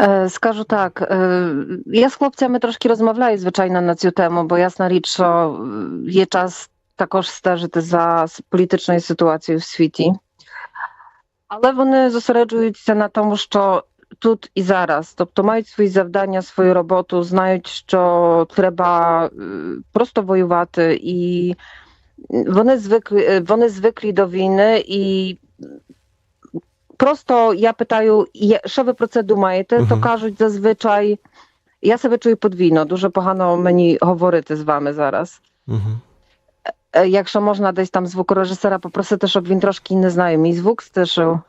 Е, Скажу так, е, я з хлопцями трошки розмовляю, звичайно, на цю тему, бо ясна річ, що е, є час також стежити за с- політичною ситуацією в світі. Але вони зосереджуються на тому, що тут і зараз, тобто мають свої завдання, свою роботу, знають, що треба е, просто воювати, і вони звикли, е, вони звикли до війни і. Просто я питаю, є- що ви про це думаєте? То Мгм. кажуть зазвичай. Я себе чую подвійно, дуже погано мені говорити з вами зараз. Угу. Е, Якщо можна десь там звукорежисера попросити, щоб він трошки не знаю, мій звук стишив.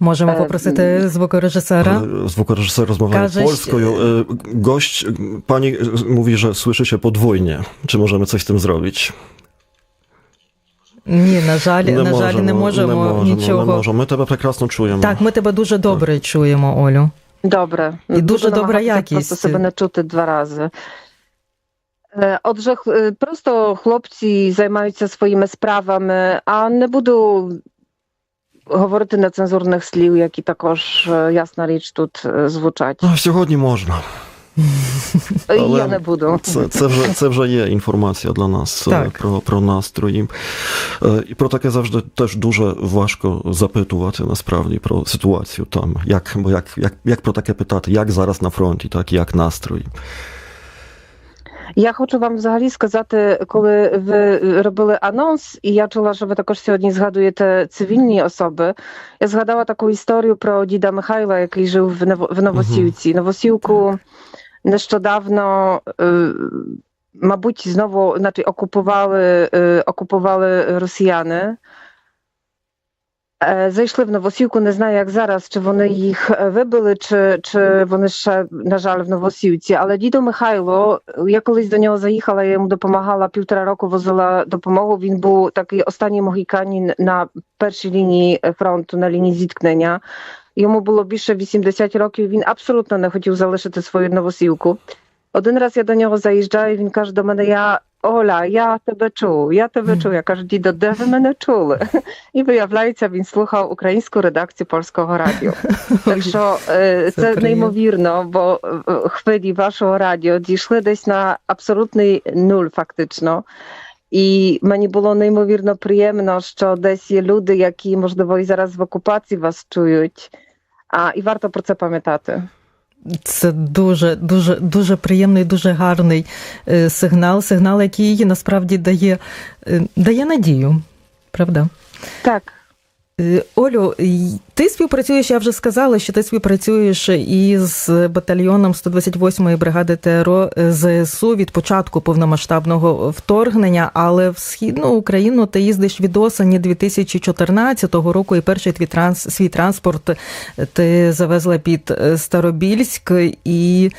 Можемо Е, попросити звукорежисера. Звукорежисер rozmawiał Każeś- polską. E, Gość, e, pani e, mówi, że słyszy się podwójnie. Czy możemy coś z tym zrobić? Ні, на жаль, на жаль, не можемо, не можемо, нічого. Не можемо. Ми тебе прекрасно чуємо. Так, ми тебе дуже добре чуємо, Олю. Добре. І дуже добра намагатися якість. Просто себе не чути два рази. Е, Отже, е, просто хлопці займаються своїми справами, а не буду говорити нецензурних слів, які також, е, ясна річ, тут звучать. Ну, Сьогодні можна. Але Я не буду. Це, це, вже, це вже є інформація для нас е, Так. про, про настрої. Е, І про таке завжди теж дуже важко запитувати насправді про ситуацію там. Як, як, як, як про таке питати, як зараз на фронті, так як настрої. Я хочу вам взагалі сказати, коли ви робили анонс, і я чула, що ви також сьогодні згадуєте цивільні особи. Я згадала таку історію про діда Михайла, який жив в Ново- в Новосілці. Новосілку нещодавно, е, мабуть, знову значить, окупували, е, окупували росіяни. Е, Зайшли в Новосілку, не знаю, як зараз, чи вони їх вибили, чи, чи вони ще, на жаль, в Новосілці. Але дідо Михайло, я колись до нього заїхала, я йому допомагала півтора року, возила допомогу. Він був такий останній могіканін на першій лінії фронту, на лінії зіткнення. Йому було більше 80 років. Він абсолютно не хотів залишити свою новосілку. Один раз я до нього заїжджаю, він каже до мене: Я Оля, я тебе чув, я тебе чув. Я кажу, дідо, де ви мене чули? І виявляється, він слухав українську редакцію польського радіо. Так що е, Це неймовірно, бо е, хвилі вашого радіо дійшли десь на абсолютний нуль, фактично. І мені було неймовірно приємно, що десь є люди, які, можливо, і зараз в окупації вас чують. А, і варто про це пам'ятати. Це дуже, дуже, дуже приємний, дуже гарний е, сигнал. Сигнал, який насправді дає, е, дає надію. Правда? Так. Е, Олю, ти співпрацюєш, я вже сказала, що ти співпрацюєш із батальйоном 128-ї бригади ТРО ЗСУ від початку повномасштабного вторгнення, але в східну Україну ти їздиш від осені 2014 року, і перший твій транс, свій транспорт ти завезла під е, Старобільськ і.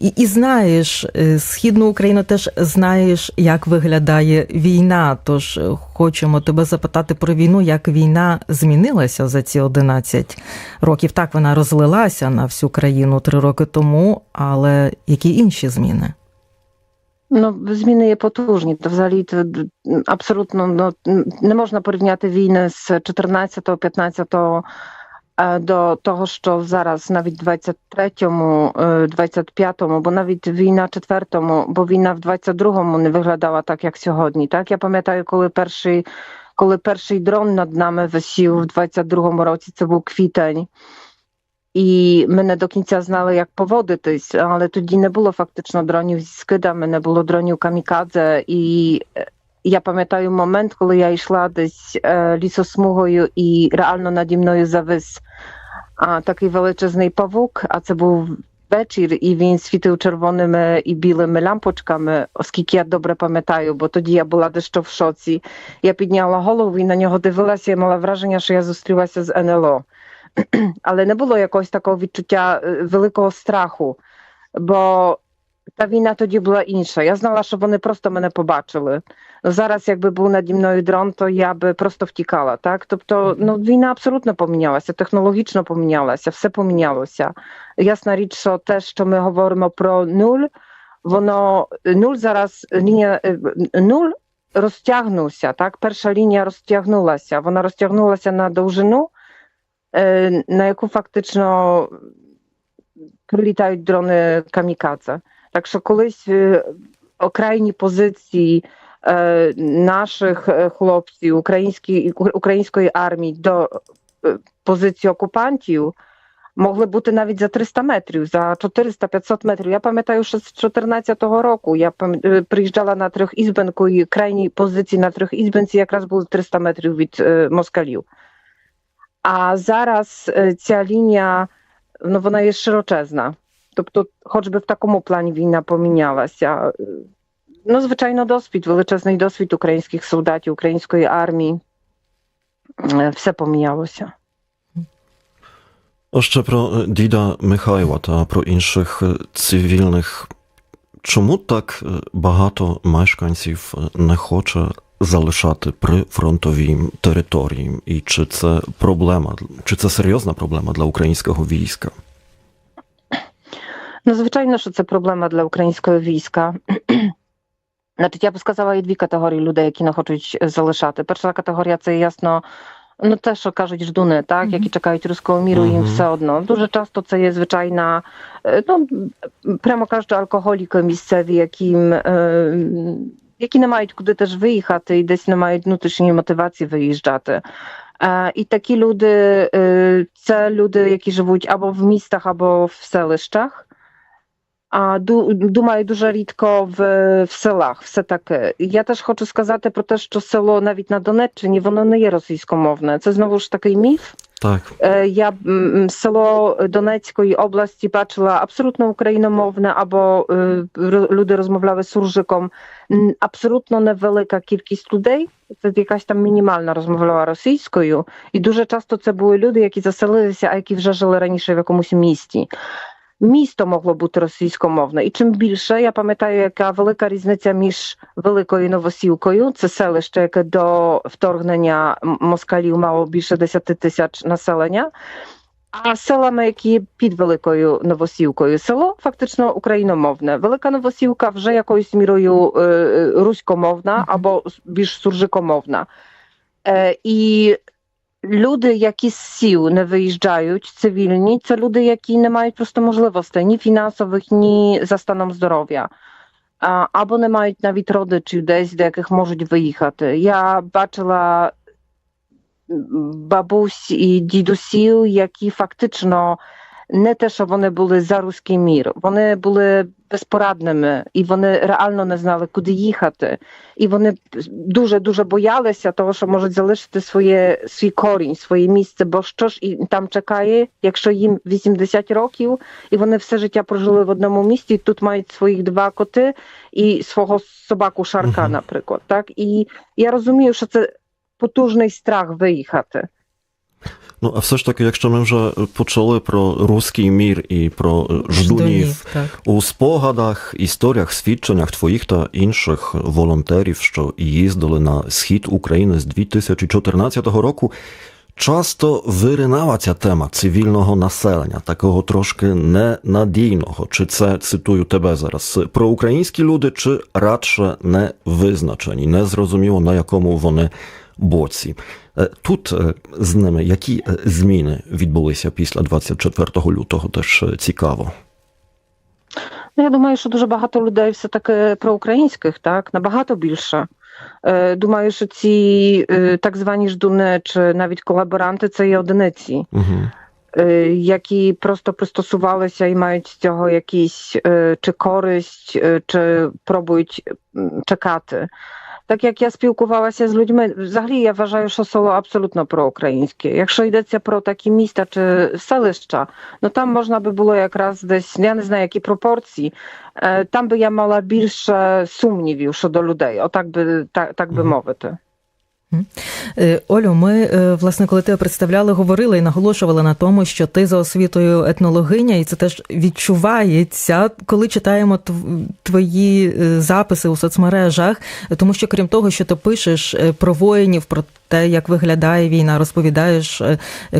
І, і знаєш, е, східну Україну теж знаєш, як виглядає війна. Тож е, хочемо тебе запитати про війну, як війна змінилася за ці 11 років. Так вона розлилася на всю країну три роки тому, але які інші зміни? Ну, зміни є потужні. То взагалі абсолютно ну, не можна порівняти війни з 14-15 е, до того, що зараз навіть в 23-му, е, 25-му, бо навіть війна 4-му, бо війна в 22-му не виглядала так, як сьогодні. Так я пам'ятаю, коли перший, коли перший дрон над нами висів в 22-му році, це був квітень. І ми не до кінця знали, як поводитись, але тоді не було фактично дронів зі скидами, не було дронів камікадзе. І е, я пам'ятаю момент, коли я йшла десь е, лісосмугою, і реально наді мною завис а, такий величезний павук, а це був вечір, і він світив червоними і білими лампочками, оскільки я добре пам'ятаю, бо тоді я була дещо в шоці. Я підняла голову і на нього дивилася, і мала враження, що я зустрілася з НЛО. Але не було якогось такого відчуття е, великого страху, бо та війна тоді була інша. Я знала, що вони просто мене побачили. Зараз, якби був наді мною дрон, то я би просто втікала. Так, тобто, ну війна абсолютно помінялася, технологічно помінялася, все помінялося. Ясна річ, що те, що ми говоримо про нуль, воно нуль зараз лінія е, нуль розтягнувся. Так, перша лінія розтягнулася. Вона розтягнулася на довжину, е, на яку фактично прилітають дрони камікадзе. Так що колись окрайні позиції наших хлопців української армії до позиції окупантів могли бути навіть за 300 метрів, за 400-500 метрів. Я пам'ятаю, що з 2014 року я приїжджала на трьохізбенку і крайні позиції на трьохізбенці якраз були 300 метрів від москалів. А зараз ця лінія ну, вона є широчезна. Тобто, хоч би в такому плані війна помінялася. Ну, звичайно, досвід, величезний досвід українських солдатів, української армії. Все помінялося. Ще про діда Михайла та про інших цивільних. Чому так багато мешканців не хоче залишати при фронтовій території? І чи це проблема, чи це серйозна проблема для українського війська? Ну, звичайно, що це проблема для українського війська. Значить, я б сказала, є дві категорії людей, які не хочуть залишати. Перша категорія це ясно. Ну, те, що кажуть ждуни, так, які чекають руського міру, їм все одно. Дуже часто це є звичайна, ну прямо кажучи, алкоголіки місцеві, яким, які не мають куди теж виїхати і десь не мають внутрішньої мотивації виїжджати. І такі люди, це люди, які живуть або в містах, або в селищах. А думаю, дуже рідко в, в селах. Все таке. Я теж хочу сказати про те, що село навіть на Донеччині воно не є російськомовне. Це знову ж такий міф. Так. Я село Донецької області бачила абсолютно україномовне, або люди розмовляли суржиком. Абсолютно невелика кількість людей. Це якась там мінімальна розмовляла російською, і дуже часто це були люди, які заселилися, а які вже жили раніше в якомусь місті. Місто могло бути російськомовне, і чим більше я пам'ятаю, яка велика різниця між великою новосілкою, це селище, яке до вторгнення москалів мало більше 10 тисяч населення. А селами, які під великою новосілкою, село фактично україномовне. Велика новосілка вже якоюсь мірою е, руськомовна або більш суржикомовна. Е, і Люди, які з сіл не виїжджають, цивільні, це люди, які не мають просто можливостей ні фінансових, ні за станом здоров'я. Або не мають навіть родичів десь, до яких можуть виїхати. Я бачила бабусь і дідусів, які фактично не те, що вони були за руський мір, вони були безпорадними і вони реально не знали, куди їхати. І вони дуже дуже боялися того, що можуть залишити своє свій корінь, своє місце. Бо що ж і там чекає, якщо їм 80 років, і вони все життя прожили в одному місті. Тут мають своїх два коти і свого собаку шарка, наприклад. Так і я розумію, що це потужний страх виїхати. Ну, а все ж таки, якщо ми вже почали про руський мір і про ждунів у спогадах, історіях, свідченнях твоїх та інших волонтерів, що їздили на схід України з 2014 року, часто виринала ця тема цивільного населення, такого трошки ненадійного. Чи це цитую тебе зараз? Про українські люди, чи радше не визначені, не зрозуміло на якому вони боці. Тут з ними які зміни відбулися після 24 лютого, теж цікаво. Ну, я думаю, що дуже багато людей все-таки проукраїнських, так, набагато більше. Думаю, що ці так звані ждуни чи навіть колаборанти це є одиниці, угу. які просто пристосувалися і мають з цього якісь чи користь, чи пробують чекати. Так як я спілкувалася з людьми, взагалі я вважаю, що село абсолютно проукраїнське. Якщо йдеться про такі міста чи селища, ну там можна би було якраз десь, я не знаю, які пропорції, там би я мала більше сумнівів щодо людей, отак би так, так би мовити. Олю, ми, власне, коли тебе представляли, говорили і наголошували на тому, що ти за освітою етнологиня, і це теж відчувається, коли читаємо твої записи у соцмережах, тому що крім того, що ти пишеш про воїнів, про те, як виглядає війна, розповідаєш,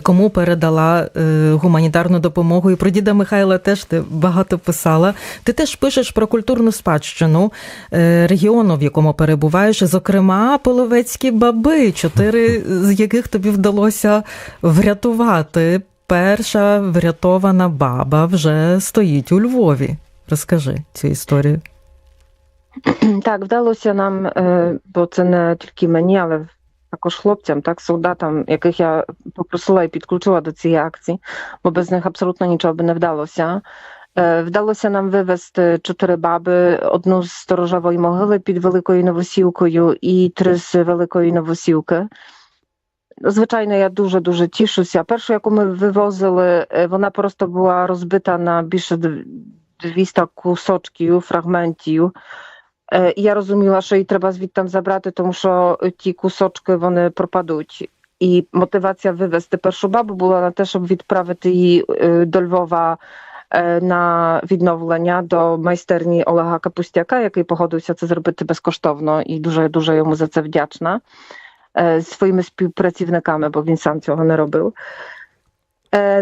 кому передала гуманітарну допомогу. І про діда Михайла теж ти багато писала. Ти теж пишеш про культурну спадщину регіону, в якому перебуваєш, зокрема, половецькі баби, чотири з яких тобі вдалося врятувати. перша врятована баба вже стоїть у Львові. Розкажи цю історію. Так, вдалося нам, бо це не тільки мені, але також хлопцям, так, солдатам, яких я попросила і підключила до цієї акції, бо без них абсолютно нічого би не вдалося. Вдалося нам вивезти чотири баби: одну з сторожової могили під Великою Новосілкою і три з Великої Новосілки. Звичайно, я дуже дуже тішуся. Першу, яку ми вивозили, вона просто була розбита на більше 200 кусочків, фрагментів. І я розуміла, що її треба звідти забрати, тому що ті кусочки вони пропадуть. І мотивація вивезти першу бабу була на те, щоб відправити її до Львова на відновлення до майстерні Олега Капустяка, який погодився це зробити безкоштовно, і дуже дуже йому за це вдячна своїми співпрацівниками, бо він сам цього не робив.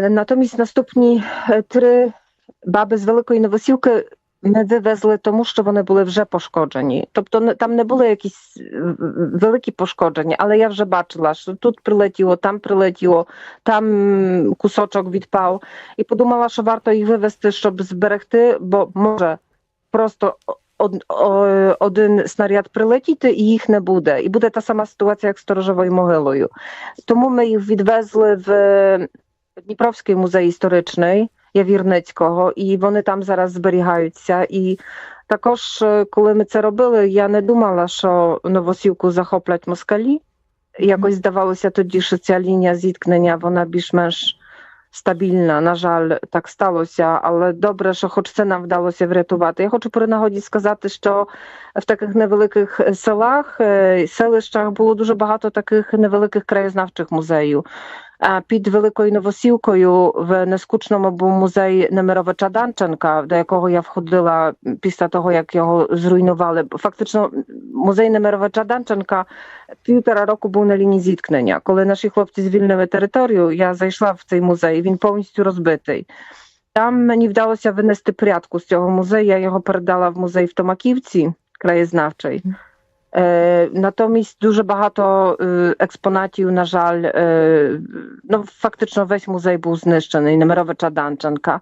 Натомість наступні три баби з Великої Новосілки ми вивезли тому, що вони були вже пошкоджені. Тобто там не були якісь великі пошкодження, але я вже бачила, що тут прилетіло, там прилетіло, там кусочок відпав. І подумала, що варто їх вивезти, щоб зберегти, бо може просто один снаряд прилетіти і їх не буде. І буде та сама ситуація, як з сторожовою могилою. Тому ми їх відвезли в Дніпровський музей історичний. Явірницького, і вони там зараз зберігаються. І також, коли ми це робили, я не думала, що новосілку захоплять москалі. Якось здавалося тоді, що ця лінія зіткнення вона більш-менш стабільна. На жаль, так сталося, але добре, що хоч це нам вдалося врятувати. Я хочу при нагоді сказати, що в таких невеликих селах, селищах було дуже багато таких невеликих краєзнавчих музеїв. Під Великою Новосілкою в Нескучному був музей Немировича Данченка, до якого я входила після того, як його зруйнували. Фактично, музей Немировича Данченка півтора року був на лінії зіткнення. Коли наші хлопці звільнили територію, я зайшла в цей музей, він повністю розбитий. Там мені вдалося винести порядку з цього музею. Я його передала в музей в Томаківці, краєзнавчий. Натомість дуже багато експонатів, на жаль, ну фактично весь музей був знищений, Немировича Данченка.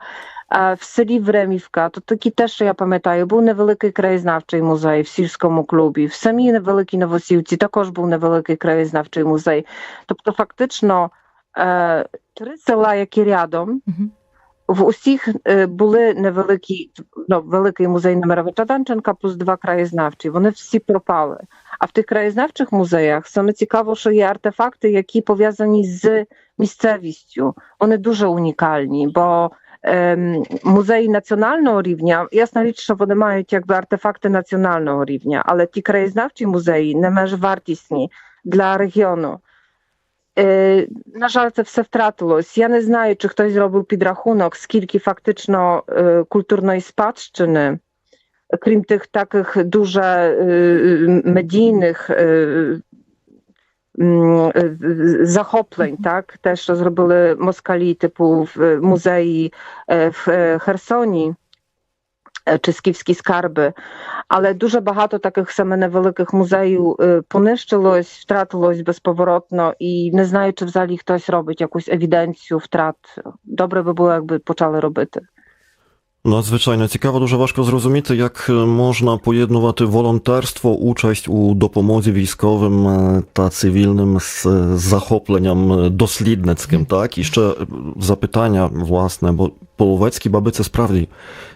А в селі Времівка, то такі те, що я пам'ятаю, був невеликий краєзнавчий музей в сільському клубі. В самій невеликій Новосілці також був невеликий краєзнавчий музей. Тобто, фактично, три села, які рядом, в усіх були невеликі, ну, великий музей Немировича Данченка плюс два краєзнавчі. Вони всі пропали. А в тих краєзнавчих музеях саме цікаво, що є артефакти, які пов'язані з місцевістю. Вони дуже унікальні, бо ем, музеї національного рівня, ясна річ, що вони мають якби артефакти національного рівня, але ті краєзнавчі музеї не менш вартісні для регіону. На жаль, це все втратилось. Я не знаю, чи хтось зробив підрахунок, скільки фактично культурної спадщини, крім тих таких дуже медійних захоплень, так, те, що зробили москалі, типу в музеї в Херсоні. Чи скіфські скарби, але дуже багато таких саме невеликих музеїв понищилось, втратилось безповоротно, і не знаю, чи взагалі хтось робить якусь евіденцію втрат. Добре би було, якби почали робити. Надзвичайно цікаво, дуже важко зрозуміти, як можна поєднувати волонтерство, участь у допомозі військовим та цивільним з захопленням дослідницьким. Так, і ще запитання, власне, бо половецькі баби це справді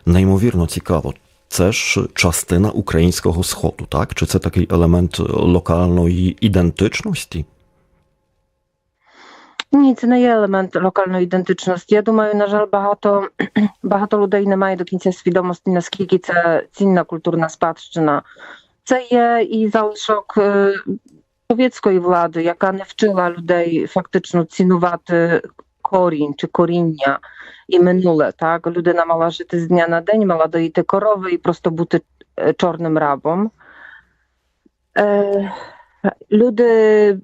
неймовірно цікаво. Це ж частина українського сходу, так? Чи це такий елемент локальної ідентичності? Ні, це не є елемент локальної ідентичності. Я думаю, на жаль, багато багато людей не має до кінця свідомості, наскільки це цінна культурна спадщина. Це є і залишок совєтської влади, яка не вчила людей фактично цінувати корінь чи коріння і минуле. Так, людина мала жити з дня на день, мала доїти корови і просто бути чорним рабом. Люди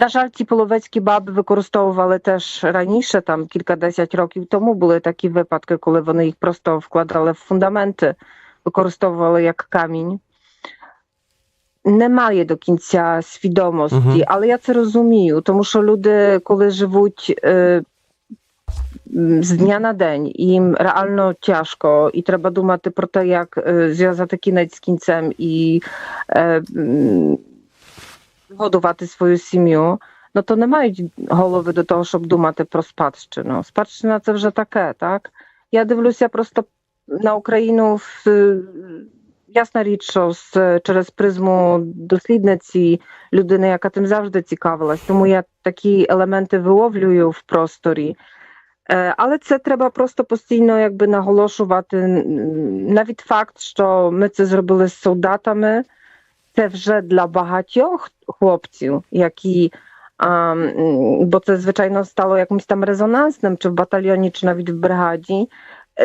на жаль, ці половецькі баби використовували теж раніше, там кількадесят років тому були такі випадки, коли вони їх просто вкладали в фундаменти, використовували як камінь. немає до кінця свідомості, угу. але я це розумію, тому що люди, коли живуть е, з дня на день, їм реально тяжко, і треба думати про те, як е, зв'язати кінець з кінцем і е, годувати свою сім'ю. No to nie mają głowy do того, щоб думати про спадщину. Спадщина це вже таке, так? Я дивлюся просто на Україну в ясна річ, що з, через призму дослідниці людини, яка тим завжди цікавилась, тому я такі елементи виловлюю в просторі. Але це треба просто постійно якби наголошувати. Навіть факт, що ми це зробили з солдатами, це вже для багатьох хлопців, які бо це звичайно стало якимось там резонансним, чи в батальйоні, чи навіть в бригаді.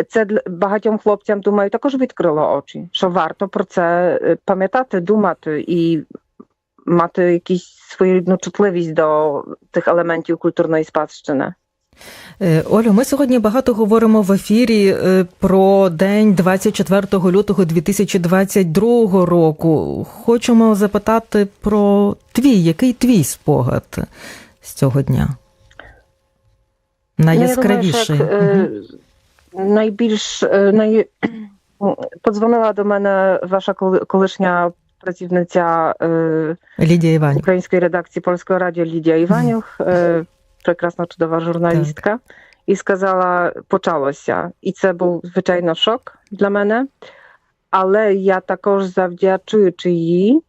Це багатьом хлопцям думаю, також відкрило очі, що варто про це пам'ятати, думати і мати якусь своєрідну чутливість до тих елементів культурної спадщини. Олю, ми сьогодні багато говоримо в ефірі про день 24 лютого 2022 року. Хочемо запитати про твій, який твій спогад з цього дня? Найяскравіший. Ну, думаю, угу. Найбільш най... подзвонила до мене ваша колишня працівниця Лідія Іванюк. української редакції Польського радіо Лідія Іванюк. Прекрасна, чудова журналістка, так. і сказала: почалося. І це був звичайно шок для мене. Але я також завдячуючи їй,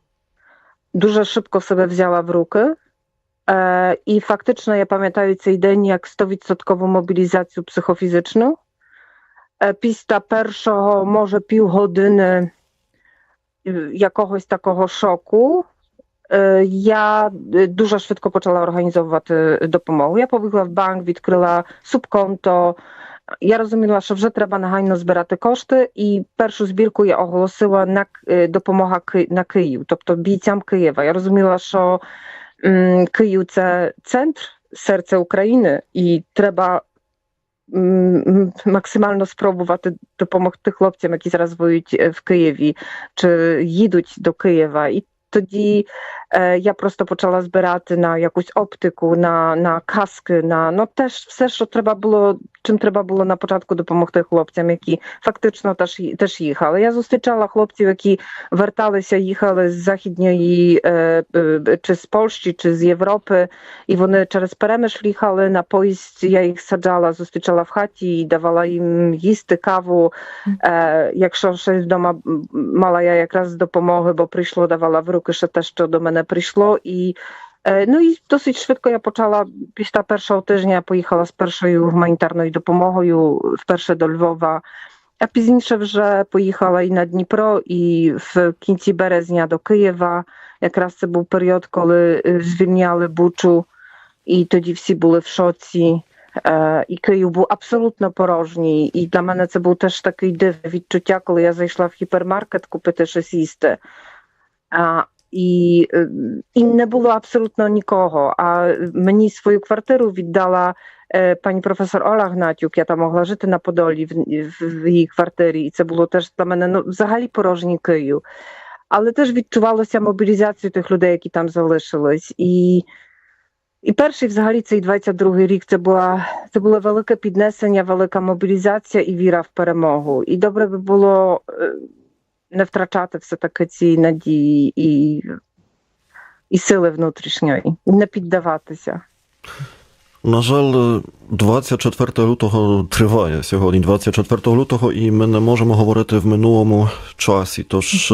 дуже швидко себе взяла в руки. Е, І фактично я пам'ятаю цей день як 100% мобілізацію психофізичну. Е, Після першого, може, півгодини якогось такого шоку. Я дуже швидко почала організовувати допомогу. Я побігла в банк, відкрила субконто. Я розуміла, що вже треба негайно збирати кошти, і першу збірку я оголосила на допомога на Київ, тобто бійцям Києва. Я розуміла, що Київ це центр серця України, і треба максимально спробувати допомогти хлопцям, які зараз воюють в Києві, чи їдуть до Києва. І тоді е, я просто почала збирати на якусь оптику, на на каски, на ну теж все, що треба було, чим треба було на початку допомогти хлопцям, які фактично теж теж їхали. Я зустрічала хлопців, які верталися, їхали з західньої е, е, чи з Польщі, чи з Європи, і вони через перемиш їхали на поїзд. Я їх саджала, зустрічала в хаті і давала їм їсти каву. Е, Якщо щось вдома мала я якраз допомоги, бо прийшло, давала в руки ще те, що до мене прийшло, і ну і досить швидко я почала після першого тижня я поїхала з першою гуманітарною допомогою вперше до Львова. А пізніше вже поїхала і на Дніпро, і в кінці березня до Києва. Якраз це був період, коли звільняли Бучу, і тоді всі були в шоці. І Київ був абсолютно порожній. І для мене це був теж такий див відчуття, коли я зайшла в гіпермаркет купити щось їсти. І і не було абсолютно нікого. А мені свою квартиру віддала пані професор Ола Гнатюк. Я там могла жити на Подолі в, в її квартирі, і це було теж для мене ну, взагалі порожній Київ. Але теж відчувалося мобілізацію тих людей, які там залишились. І і перший, взагалі, цей 22-й рік це була це було велике піднесення, велика мобілізація і віра в перемогу. І добре би було не втрачати все-таки ці надії і і сили внутрішньої, не піддаватися. На жаль, 24 лютого триває сьогодні, 24 лютого, і ми не можемо говорити в минулому часі. Тож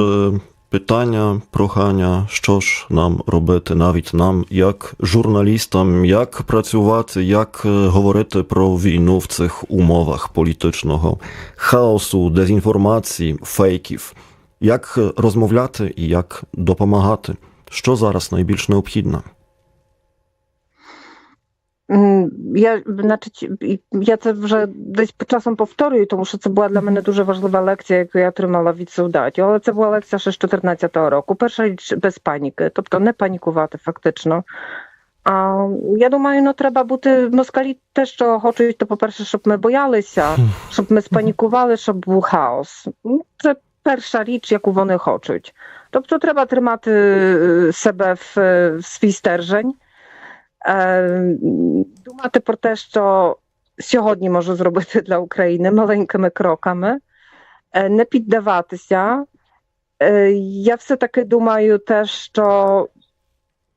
питання, прохання, що ж нам робити, навіть нам, як журналістам, як працювати, як говорити про війну в цих умовах політичного хаосу, дезінформації, фейків, як розмовляти і як допомагати, що зараз найбільш необхідно. Я значить, я це вже десь часом повторюю, тому що це була для мене дуже важлива лекція, яку я отримала від солдатів. Але це була лекція ще з 2014 року. Перша річ без паніки, тобто не панікувати фактично. А я думаю, ну треба бути москалі те, що хочуть, то по-перше, щоб ми боялися, щоб ми спанікували, щоб був хаос. Це перша річ, яку вони хочуть. Тобто треба тримати е, себе в, в свій стержень, е, думати про те, що сьогодні можу зробити для України маленькими кроками, е, не піддаватися. Е, Я все-таки думаю, те, що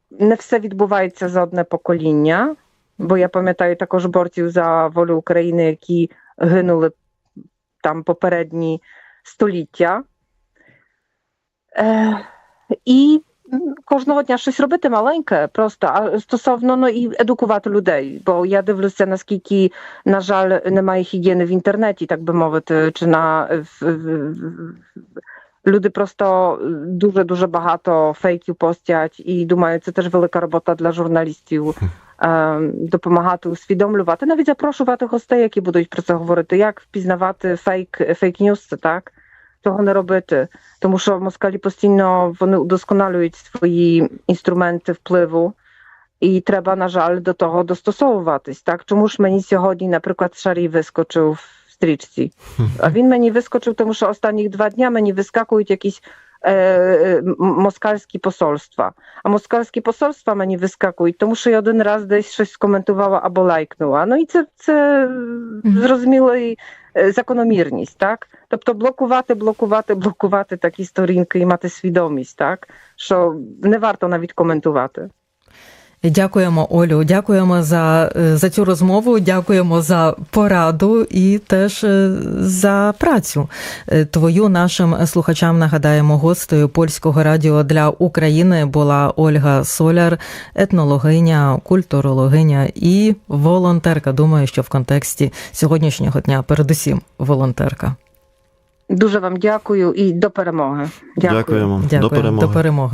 не все відбувається за одне покоління, бо я пам'ятаю також борців за волю України, які гинули там попередні століття. Е, І кожного дня щось робити маленьке, просто а стосовно ну, і едукувати людей. Бо я дивлюся, наскільки, на жаль, немає гігієни в інтернеті, так би мовити, чи на люди просто дуже дуже багато фейків постять і думаю, це теж велика робота для журналістів. е, Допомагати усвідомлювати, навіть запрошувати гостей, які будуть про це говорити, як впізнавати фейк фейк ньюс так цього не робити, тому що москалі постійно вони удосконалюють свої інструменти впливу, і треба, на жаль, до того достосовуватись. Так, чому ж мені сьогодні, наприклад, Шарій вискочив в стрічці? А він мені вискочив, тому що останніх два дня мені вискакують якісь е, е, москальські посольства. А москальські посольства мені вискакують, тому що я один раз десь щось скоментувала або лайкнула. Ну і це, це зрозумілий закономірність, так? Тобто блокувати, блокувати, блокувати такі сторінки і мати свідомість, так? Що не варто навіть коментувати. Дякуємо, Олю. Дякуємо за за цю розмову. Дякуємо за пораду і теж за працю. Твою нашим слухачам нагадаємо гостею польського радіо для України була Ольга Соляр, етнологиня, культурологиня і волонтерка. Думаю, що в контексті сьогоднішнього дня, передусім, волонтерка. Дуже вам дякую і до перемоги. Дякую. Дякуємо. Дякую. До перемоги. До перемоги.